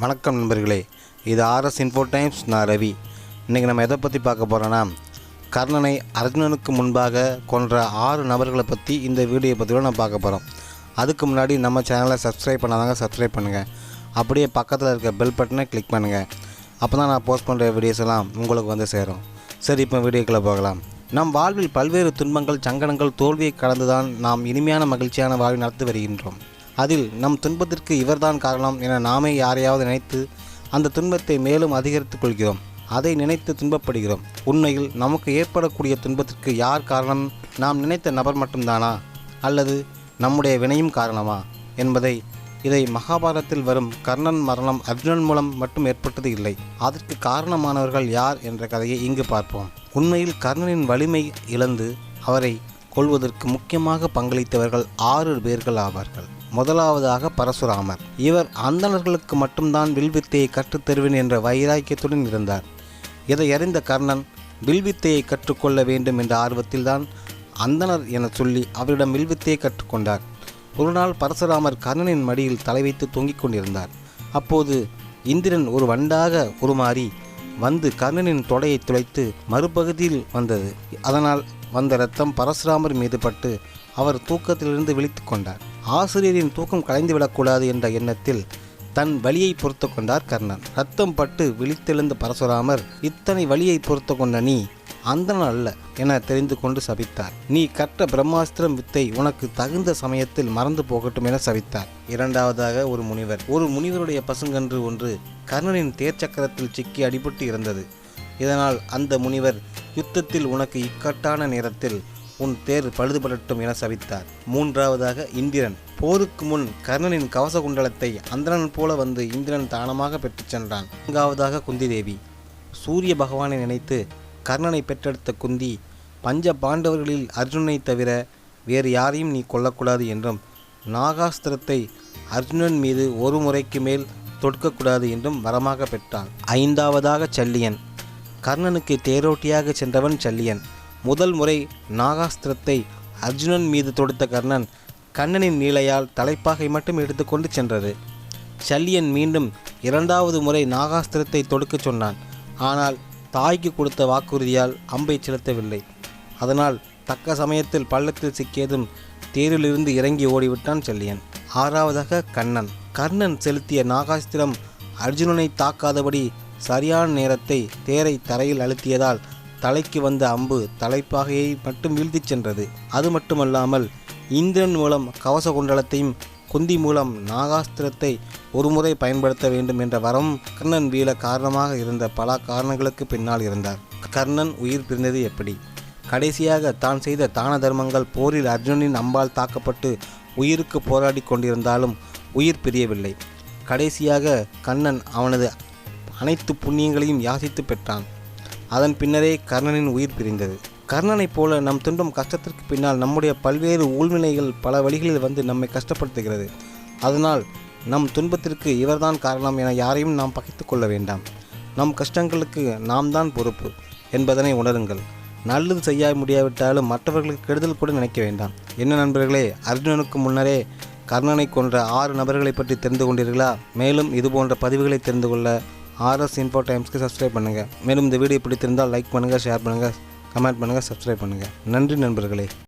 வணக்கம் நண்பர்களே இது ஆர்எஸ் இன்ஃபோ டைம்ஸ் நான் ரவி. இன்றைக்கி நம்ம எதை பற்றி பார்க்க போகிறோன்னா கர்ணனை அர்ஜுனனுக்கு முன்பாக கொன்ற ஆறு நபர்களை பற்றி இந்த வீடியோ பற்றியோட நம்ம பார்க்க போகிறோம் அதுக்கு முன்னாடி நம்ம சேனலை சப்ஸ்கிரைப் பண்ணாதாங்க சப்ஸ்கிரைப் பண்ணுங்கள் அப்படியே பக்கத்தில் இருக்க பெல் பட்டனை கிளிக் பண்ணுங்கள் அப்போ தான் நான் போஸ்ட் பண்ணுற வீடியோஸ் எல்லாம் உங்களுக்கு வந்து சேரும். சரி இப்போ வீடியோக்குள்ளே போகலாம். நம் வாழ்வில் பல்வேறு துன்பங்கள் சங்கடங்கள் தோல்வியை கடந்துதான் நாம் இனிமையான மகிழ்ச்சியான வாழ்வை நடத்தி வருகின்றோம். அதில் நம் துன்பத்திற்கு இவர்தான் காரணம் என நாமே யாரையாவது நினைத்து அந்த துன்பத்தை மேலும் அதிகரித்துக் கொள்கிறோம். அதை நினைத்து துன்பப்படுகிறோம். உண்மையில் நமக்கு ஏற்படக்கூடிய துன்பத்திற்கு யார் காரணம்? நாம் நினைத்த நபர் மட்டும்தானா? அல்லது நம்முடைய வினையும் காரணமா? என்பதை இதை மகாபாரதத்தில் வரும் கர்ணன் மரணம் அர்ஜுனன் மூலம் மட்டும் ஏற்பட்டது இல்லை. அதற்கு காரணமானவர்கள் யார் என்ற கதையை இங்கு பார்ப்போம். உண்மையில் கர்ணனின் வலிமை இழந்து அவரை கொள்வதற்கு முக்கியமாக பங்களித்தவர்கள் ஆறு பேர்கள் ஆவார்கள். முதலாவதாக பரசுராமர். இவர் அந்தணர்களுக்கு மட்டும்தான் வில்வித்தையை கற்றுத்தருவேன் என்ற வைராக்கியத்துடன் இருந்தார். இதை அறிந்த கர்ணன் வில்வித்தையை கற்றுக்கொள்ள வேண்டும் என்ற ஆர்வத்தில்தான் அந்தணர் என சொல்லி அவரிடம் வில்வித்தையை கற்றுக்கொண்டார் ஒரு நாள் பரசுராமர் கர்ணனின் மடியில் தலை வைத்து தொங்கிக் கொண்டிருந்தார். அப்போது இந்திரன் ஒரு வண்டாக உருமாறி வந்து கர்ணனின் தொடையை துளைத்து மறுபகுதியில் வந்தது. அதனால் வந்த ரத்தம் பரசுராமர் மீது பட்டு அவர் தூக்கத்திலிருந்து விழித்து கொண்டார். ஆசிரியரின் தூக்கம் கலைந்துவிடக்கூடாது என்ற எண்ணத்தில் தன் வலியை பொறுத்து கொண்டார் கர்ணன். ரத்தம் பட்டு விழித்தெழுந்த பரசுராமர் இத்தனை வலியை பொறுத்து கொண்ட நீ அந்தன் அல்ல என தெரிந்து கொண்டு சபித்தார். நீ கற்ற பிரம்மாஸ்திரம் வித்தை உனக்கு தகுந்த சமயத்தில் மறந்து போகட்டும் என சபித்தார். இரண்டாவதாக ஒரு முனிவர். ஒரு முனிவருடைய பசுங்கன்று ஒன்று கர்ணனின் தேர்ச்சக்கரத்தில் சிக்கி அடிபட்டு இருந்தது. இதனால் அந்த முனிவர் யுத்தத்தில் உனக்கு இக்கட்டான நேரத்தில் உன் தேர் பழுதுபடட்டும் என சபித்தார். மூன்றாவதாக இந்திரன். போருக்கு முன் கர்ணனின் கவச குண்டலத்தை அந்தரன் போல வந்து இந்திரன் தானமாக பெற்றுச் சென்றான். நான்காவதாக குந்தி தேவி சூரிய பகவானை நினைத்து கர்ணனை பெற்றெடுத்த குந்தி பஞ்ச பாண்டவர்களில் அர்ஜுனனை தவிர வேறு யாரையும் நீ கொல்லக்கூடாது என்றும் நாகாஸ்திரத்தை அர்ஜுனன் மீது ஒரு முறைக்கு மேல் தொடுக்கக்கூடாது என்றும் வரமாக பெற்றான். ஐந்தாவதாக சல்லியன். கர்ணனுக்கு தேரோட்டியாக சென்றவன் சல்லியன். முதல் முறை நாகாஸ்திரத்தை அர்ஜுனன் மீது தொடுத்த கர்ணன் கண்ணனின் நீளையால் தலைப்பாகை மட்டும் எடுத்துக்கொண்டு சென்றது. சல்லியன் மீண்டும் இரண்டாவது முறை நாகாஸ்திரத்தை தொடுக்கச் சொன்னான். ஆனால் தாய்க்கு கொடுத்த வாக்குறுதியால் அம்பை செலுத்தவில்லை. அதனால் தக்க சமயத்தில் பள்ளத்தில் சிக்கியதும் தேரிலிருந்து இறங்கி ஓடிவிட்டான் செல்லியன். ஆறாவதாக கண்ணன். கர்ணன் செலுத்திய நாகாஸ்திரம் அர்ஜுனனை தாக்காதபடி சரியான நேரத்தை தேரை தரையில் அழுத்தியதால் தலைக்கு வந்த அம்பு தலைப்பாகையை மட்டும் வீழ்த்திச் சென்றது. அது மட்டுமல்லாமல் இந்திரன் மூலம் கவச குண்டலத்தையும் குந்தி மூலம் நாகாஸ்திரத்தை ஒருமுறை பயன்படுத்த வேண்டும் என்ற வரம் கர்ணன் வீழ காரணமாக இருந்த பல காரணங்களுக்கு பின்னால் இருந்தார். கர்ணன் உயிர் பிரிந்தது எப்படி? கடைசியாக தான் செய்த தான தர்மங்கள் போரில் அர்ஜுனனின் அம்பால் தாக்கப்பட்டு உயிருக்கு போராடி கொண்டிருந்தாலும் உயிர் பிரியவில்லை. கடைசியாக கண்ணன் அவனது அனைத்து புண்ணியங்களையும் யாசித்து பெற்றான். அதன் பின்னரே கர்ணனின் உயிர் பிரிந்தது. கர்ணனைப் போல நம் துன்பம் கஷ்டத்திற்கு பின்னால் நம்முடைய பல்வேறு ஊழ்வினைகள் பல வழிகளில் வந்து நம்மை கஷ்டப்படுத்துகிறது. அதனால் நம் துன்பத்திற்கு இவர்தான் காரணம் என யாரையும் நாம் பகைத்து கொள்ள வேண்டாம். நம் கஷ்டங்களுக்கு நாம் தான் பொறுப்பு என்பதனை உணருங்கள். நல்லது செய்ய முடியாவிட்டாலும் மற்றவர்களுக்கு கெடுதல் கூட நினைக்க வேண்டாம். என்ன நண்பர்களே அர்ஜுனனுக்கு முன்னரே கர்ணனை கொன்ற ஆறு நபர்களை பற்றி தெரிந்து கொண்டீர்களா? மேலும் இது போன்ற பதிவுகளை தெரிந்து கொள்ள ஆர்எஸ் இன்ஃபோ டைம்ஸ்க்கு சப்ஸ்கிரைப் பண்ணுங்கள் மேலும் இந்த வீடியோ பிடித்திருந்தால் லைக் பண்ணுங்கள் ஷேர் பண்ணுங்கள் கமெண்ட் பண்ணுங்கள் சப்ஸ்கிரைப் பண்ணுங்கள் நன்றி நண்பர்களே.